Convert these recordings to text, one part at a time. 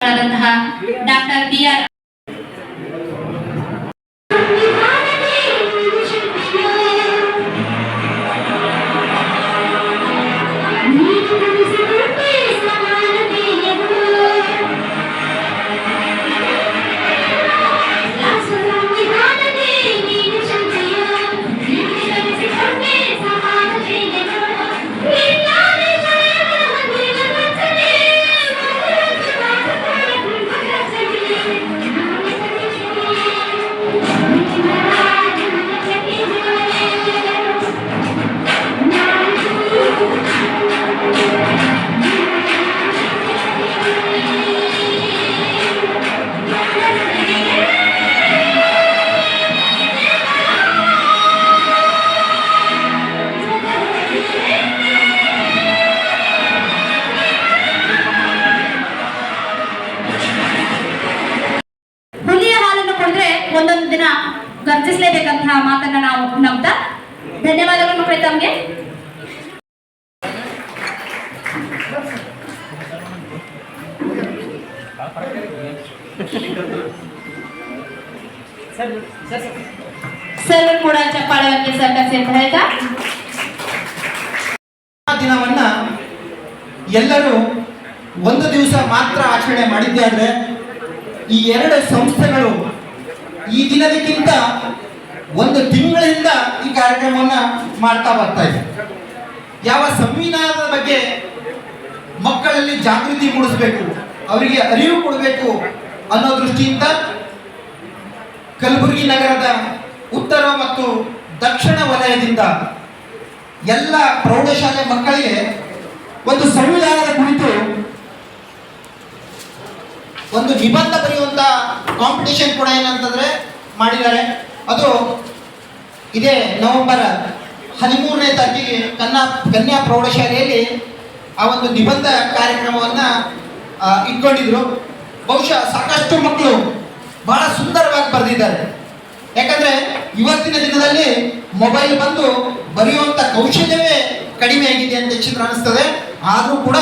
ಆದಂತಹ doctor B ಒಂದೊಂದು ಗರ್ಜಿಸಲೇಬೇಕಂತ ಮಾತನ್ನ ನಾವು ನಂಬ್ತಾ ಧನ್ಯವಾದಗಳು ಮಕ್ಕಳೇ ತಮಗೆ. ಸರ್ ಕೂಡ ಚಪ್ಪಾಳೆಗೆ ಸರ್ಕಸ್ ಅಂತ ಹೇಳ್ತಾ. ದಿನವನ್ನ ಎಲ್ಲರೂ ಒಂದು ದಿವಸ ಮಾತ್ರ ಆಚರಣೆ ಮಾಡಿದ್ದೆ ಅಂದ್ರೆ ಈ ಎರಡು ಸಂಸ್ಥೆಗಳು ಈ ದಿನದಕ್ಕಿಂತ ಒಂದು ತಿಂಗಳಿಂದ ಈ ಕಾರ್ಯಕ್ರಮವನ್ನ ಮಾಡ್ತಾ ಬರ್ತಾ ಇದೆ. ಯಾವ ಸಂವಿಧಾನದ ಬಗ್ಗೆ ಮಕ್ಕಳಲ್ಲಿ ಜಾಗೃತಿ ಮೂಡಿಸಬೇಕು, ಅವರಿಗೆ ಅರಿವು ಕೊಡಬೇಕು ಅನ್ನೋ ದೃಷ್ಟಿಯಿಂದ ಕಲಬುರಗಿ ನಗರದ ಉತ್ತರ ಮತ್ತು ದಕ್ಷಿಣ ವಲಯದಿಂದ ಎಲ್ಲ ಪ್ರೌಢಶಾಲೆ ಮಕ್ಕಳಿಗೆ ಒಂದು ಸಂವಿಧಾನದ ಕುರಿತು ಒಂದು ನಿಬಂಧ ಬರೆಯುವಂತ ಕಾಂಪಿಟೇಷನ್ ಕೂಡ ಏನಂತಂದ್ರೆ ಮಾಡಿದ್ದಾರೆ. ಅದು ಇದೇ ನವೆಂಬರ್ ಹದಿಮೂರನೇ ತಾರೀಕಿಗೆ ಕನ್ನ, ಕನ್ಯಾ ಪ್ರೌಢಶಾಲೆಯಲ್ಲಿ ಆ ಒಂದು ನಿಬಂಧ ಕಾರ್ಯಕ್ರಮವನ್ನ ಇಟ್ಕೊಂಡಿದ್ರು. ಬಹುಶಃ ಸಾಕಷ್ಟು ಮಕ್ಕಳು ಬಹಳ ಸುಂದರವಾಗಿ ಬರೆದಿದ್ದಾರೆ. ಯಾಕಂದ್ರೆ ಇವತ್ತಿನ ದಿನದಲ್ಲಿ ಮೊಬೈಲ್ ಬಂದು ಬರೆಯುವಂಥ ಕೌಶಲ್ಯವೇ ಕಡಿಮೆ ಆಗಿದೆ ಅಂತ ಚಿತ್ರ ಅನಿಸ್ತದೆ. ಆದ್ರೂ ಕೂಡ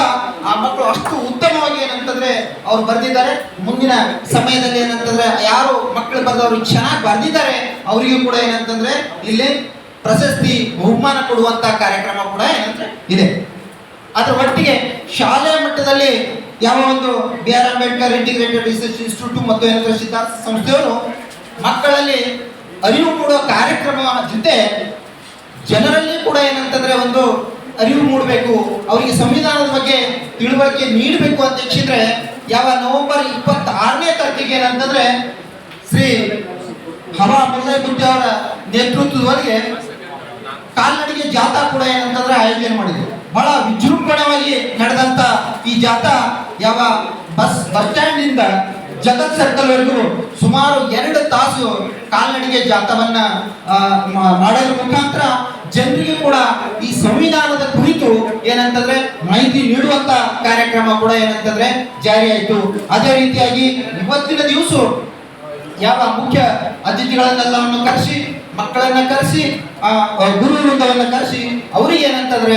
ಆ ಮಕ್ಕಳು ಅಷ್ಟು ಉತ್ತಮವಾಗಿ ಏನಂತಂದ್ರೆ ಅವ್ರು ಬರೆದಿದ್ದಾರೆ. ಮುಂದಿನ ಸಮಯದಲ್ಲಿ ಏನಂತಂದ್ರೆ ಯಾರು ಮಕ್ಕಳು ಬರೆದವರು ಚೆನ್ನಾಗಿ ಬರೆದಿದ್ದಾರೆ, ಅವರಿಗೂ ಕೂಡ ಏನಂತಂದ್ರೆ ಇಲ್ಲಿ ಪ್ರಶಸ್ತಿ ಬಹುಮಾನ ಕೊಡುವಂತ ಕಾರ್ಯಕ್ರಮ ಕೂಡ ಏನಂದ್ರೆ ಇದೆ. ಅದರ ಒಟ್ಟಿಗೆ ಶಾಲೆಯ ಮಟ್ಟದಲ್ಲಿ ಯಾವ ಒಂದು B R Ambedkar integrated research institute ಮತ್ತು ಏನಂದ್ರೆ ಸಿದ್ಧಾರ್ಥ ಸಂಸ್ಥೆಯವರು ಮಕ್ಕಳಲ್ಲಿ ಅರಿವು ಕೊಡುವ ಕಾರ್ಯಕ್ರಮ ಜೊತೆ ಜನರಲ್ಲಿ ಕೂಡ ಏನಂತಂದ್ರೆ ಒಂದು ಅರಿವು ಮೂಡಬೇಕು. ಅವರಿಗೆ ಸಂವಿಧಾನದ ಬಗ್ಗೆ ತಿಳುವಳಿಕೆ ನೀಡಬೇಕು ಅಂತ ಹೆಚ್ಚಿದ್ರೆ ಯಾವ ನವೆಂಬರ್ ಇಪ್ಪತ್ತಾರನೇ ತಾರೀಕಿಗೆ ಏನಂತಂದ್ರೆ ಶ್ರೀ ಹವಾ ಮುಲ್ಲೈ ಬುದ್ಧಿ ಅವರ ನೇತೃತ್ವದವರೆಗೆ ಕಾಲ್ನಡಿಗೆ ಜಾಥಾ ಕೂಡ ಏನಂತಂದ್ರೆ ಆಯೋಜನೆ ಮಾಡಿದ್ರು. ಬಹಳ ವಿಜೃಂಭಣವಾಗಿ ನಡೆದಂತ ಈ ಜಾಥಾ ಯಾವ ಬಸ್ ಬಸ್ ಸ್ಟ್ಯಾಂಡ್ನಿಂದ ಜಗತ್ ಸರ್ಕಲ್ ವರೆಗೂ ಸುಮಾರು ಎರಡು ತಾಸು ಕಾಲ್ನಡಿಗೆ ಜಾಥಾವನ್ನ ಮಾಡೋದ್ರ ಮುಖಾಂತರ ಜನರಿಗೆ ಕೂಡ ಈ ಸಂವಿಧಾನದ ಕುರಿತು ಏನಂತಂದ್ರೆ ಮಾಹಿತಿ ನೀಡುವಂತ ಕಾರ್ಯಕ್ರಮ ಕೂಡ ಏನಂತಂದ್ರೆ ಜಾರಿ ಆಯ್ತು ಅದೇ ರೀತಿಯಾಗಿ ಇವತ್ತಿನ ದಿವಸ ಯಾವ ಮುಖ್ಯ ಅತಿಥಿಗಳನ್ನೆಲ್ಲವನ್ನು ಕರೆಸಿ, ಮಕ್ಕಳನ್ನ ಕರೆಸಿ ಗುರು ವೃಂದವನ್ನ ಕರೆಸಿ, ಅವರಿಗೆ ಏನಂತಂದ್ರೆ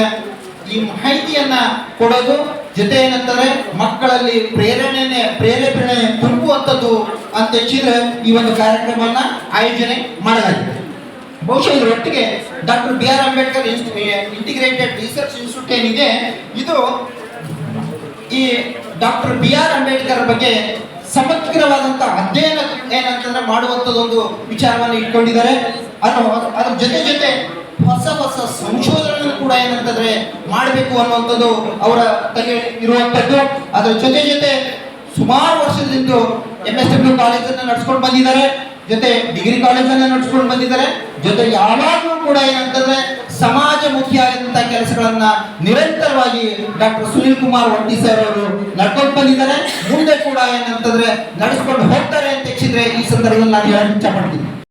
ಈ ಮಾಹಿತಿಯನ್ನ ಕೊಡೋದು, ಜೊತೆ ಏನಂತಂದ್ರೆ ಮಕ್ಕಳಲ್ಲಿ ಪ್ರೇರಣೆ ಪ್ರೇರೇಪಣೆ ತುಂಬುವಂಥದ್ದು ಅಂತ ಈ ಒಂದು ಕಾರ್ಯಕ್ರಮವನ್ನ ಆಯೋಜನೆ ಮಾಡಲಾಗಿದೆ. ಬಹುಶಃ ಇದರೊಟ್ಟಿಗೆ doctor B R Ambedkar integrated research institute ಏನಿದೆ, ಇದು ಈ ಡಾಕ್ಟರ್ ಬಿ ಆರ್ ಅಂಬೇಡ್ಕರ್ ಬಗ್ಗೆ ಸಮಗ್ರವಾದಂತ ಅಧ್ಯಯನ ಏನಂತಂದ್ರೆ ಮಾಡುವಂತದೊಂದು ವಿಚಾರವನ್ನು ಇಟ್ಕೊಂಡಿದ್ದಾರೆ. ಅನ್ನೋ ಅದ್ರ ಜೊತೆ ಜೊತೆ ಹೊಸ ಹೊಸ ಸಂಶೋಧನೆ ಕೂಡ ಏನಂತಂದ್ರೆ ಮಾಡಬೇಕು ಅನ್ನುವಂಥದ್ದು ಅವರ ತಲೆ ಇರುವಂಥದ್ದು. ಅದರ ಜೊತೆ ಜೊತೆ ಸುಮಾರು ವರ್ಷದಿಂದ ಎಂ ಎಸ್ ಡಬ್ಲ್ಯೂ ಕಾಲೇಜನ್ನು ನಡೆಸ್ಕೊಂಡು ಬಂದಿದ್ದಾರೆ. ಜೊತೆ ಡಿಗ್ರಿ ಕಾಲೇಜನ್ನು ನಡ್ಸ್ಕೊಂಡು ಬಂದಿದ್ದಾರೆ. ಜೊತೆ ಯಾವಾಗಲೂ ಕೂಡ ಏನಂತಂದ್ರೆ ಸಮಾಜಮುಖಿಯಾದಂತ ಕೆಲಸಗಳನ್ನ ನಿರಂತರವಾಗಿ ಡಾಕ್ಟರ್ ಸುನೀಲ್ ಕುಮಾರ್ ಒಟ್ಟಿ ಸರ್ ಅವರು ನಡ್ಕೊಂಡು ಬಂದಿದ್ದಾರೆ. ಮುಂದೆ ಕೂಡ ಏನಂತಂದ್ರೆ ನಡೆಸ್ಕೊಂಡು ಹೋಗ್ತಾರೆ ಅಂತ ಹೆಚ್ಚಿದ್ರೆ ಈ ಸಂದರ್ಭದಲ್ಲಿ ನಾನು ಹೇಳಕ್ ಇಚ್ಛಪಡ್ತೀನಿ.